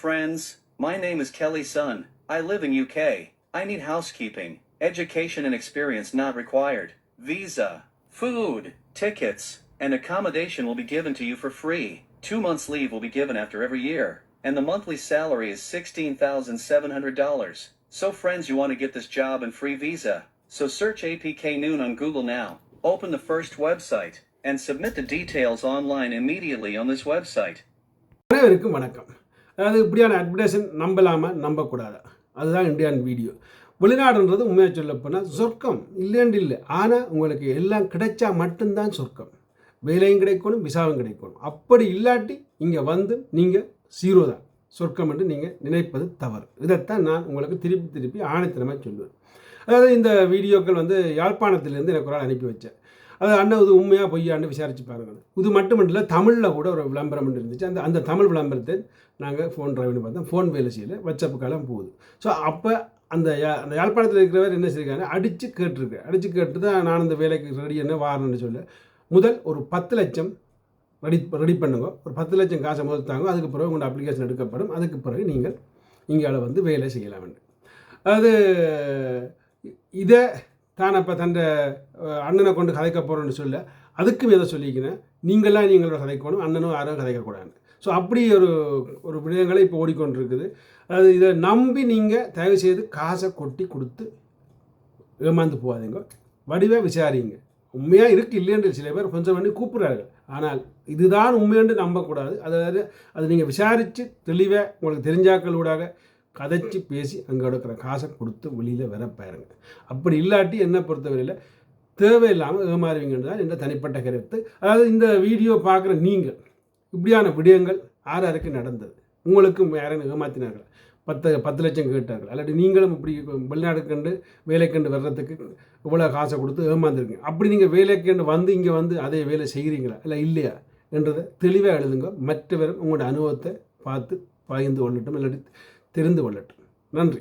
Friends, my name is Kelly Sun. I live in UK. I need housekeeping. Education and experience not required. Visa, food, tickets, and accommodation will be given to you for free. Two months leave will be given after every year. And the monthly salary is $16,700. So friends, you want to get this job and free visa. So search APK Noon on Google now. Open the first website and submit the details online immediately on this website. அனைவருக்கும் வணக்கம் அதாவது இப்படியான அட்வர்டைஸன் நம்பலாமா நம்பக்கூடாது. அதுதான் இந்தியான் video வெளிநாடுன்றது உண்மையாக சொல்ல போனால் சொர்க்கம் இல்லைன்னு இல்லை. ஆனால் உங்களுக்கு எல்லாம் கிடைச்சா மட்டும்தான் சொர்க்கம். வேலையும் கிடைக்கணும் விசாவும் கிடைக்கணும். அப்படி இல்லாட்டி இங்கே வந்து நீங்கள் சீரோ தான். சொர்க்கம் என்று நீங்கள் நினைப்பது தவறு. இதைத்தான் நான் உங்களுக்கு திருப்பி திருப்பி ஆணைத்தனமாக சொல்லுவேன் அதாவது இந்த வீடியோக்கள் வந்து யாழ்ப்பாணத்திலேருந்து எனக்கு ஒரு ஆள் அனுப்பி வச்சேன் அது அண்ணன் இது உண்மையாக பொய்யான்னு விசாரிச்சு பாருங்க இது மட்டுமல்ல தமிழில் கூட ஒரு விளம்பரம் இருந்துச்சு. அந்த அந்த தமிழ் விளம்பரத்தை நாங்கள் ஃபோன் டிரைவ்னு பார்த்தோம். ஃபோன் வேலை செய்யல வாட்ஸ்அப்புக்கெல்லாம் போகுது. ஸோ அப்போ அந்த யா அந்த யாழ்ப்பாணத்தில் இருக்கிறவர் என்ன செய்யிருக்காங்க அடித்து கேட்டிருக்கு அடித்து கேட்டு தான் நான் அந்த வேலைக்கு ரெடி என்ன வாரணும்னு சொல்ல முதல் ஒரு பத்து லட்சம் ரெடி ரெடி பண்ணுங்க. ஒரு பத்து லட்சம் காசை முதல் தாங்க. அதுக்கு பிறகு உங்களோட அப்ளிகேஷன் எடுக்கப்படும். அதுக்கு பிறகு நீங்கள் இங்கே வந்து வேலை செய்யலாம் அது இதை தான் அப்போ தன் அண்ணனை கொண்டு கதைக்க போகிறோன்னு சொல்ல அதுக்கும் எதை சொல்லிக்கிறேன்? நீங்களாம் நீங்களோட கதைக்கணும். அண்ணனும் யாரும் கதைக்கக்கூடாது ஸோ அப்படி ஒரு ஒரு விடயங்களை இப்போ ஓடிக்கொண்டிருக்குது. அது இதை நம்பி நீங்கள் தயவு செய்து காசை கொட்டி கொடுத்து ஏமாந்து போகாதீங்க. வடிவாக விசாரிங்க. உண்மையாக இருக்குது இல்லைன்று சில பேர் கொஞ்சம் பண்ணி கூப்பிட்றார்கள். ஆனால் இதுதான் உண்மையென்று நம்பக்கூடாது. அதாவது அது நீங்கள் விசாரித்து தெளிவாக உங்களுக்கு தெரிஞ்சாக்களூடாக கதைச்சி பேசி அங்கே எடுக்கிற காசை கொடுத்து வெளியில் வர பாருங்க. அப்படி இல்லாட்டி என்னை பொறுத்தவரையில் தேவையில்லாமல் ஏமாறுவீங்கன்னு தான் என்ற தனிப்பட்ட கருத்து. அதாவது இந்த வீடியோ பார்க்குற நீங்கள் இப்படியான விடயங்கள் யார் நடந்தது. உங்களுக்கும் யாரும் ஏமாத்தினார்கள். பத்து பத்து லட்சம் கேட்டார்கள். அல்லாட்டி நீங்களும் இப்படி வெளிநாடு கண்டு வேலை கண்டு வர்றதுக்கு இவ்வளோ காசை கொடுத்து ஏமாந்துருக்கீங்க. அப்படி நீங்கள் வேலை கண்டு வந்து இங்கே வந்து அதே வேலை செய்கிறீங்களா இல்லை இல்லையா? என்றதை தெளிவாக எழுதுங்க. மற்றவரும் உங்களோட அனுபவத்தை பார்த்து பகிர்ந்து கொள்ளட்டும் இல்லாட்டி தெரிந்து கொள்ளட்டும். நன்றி.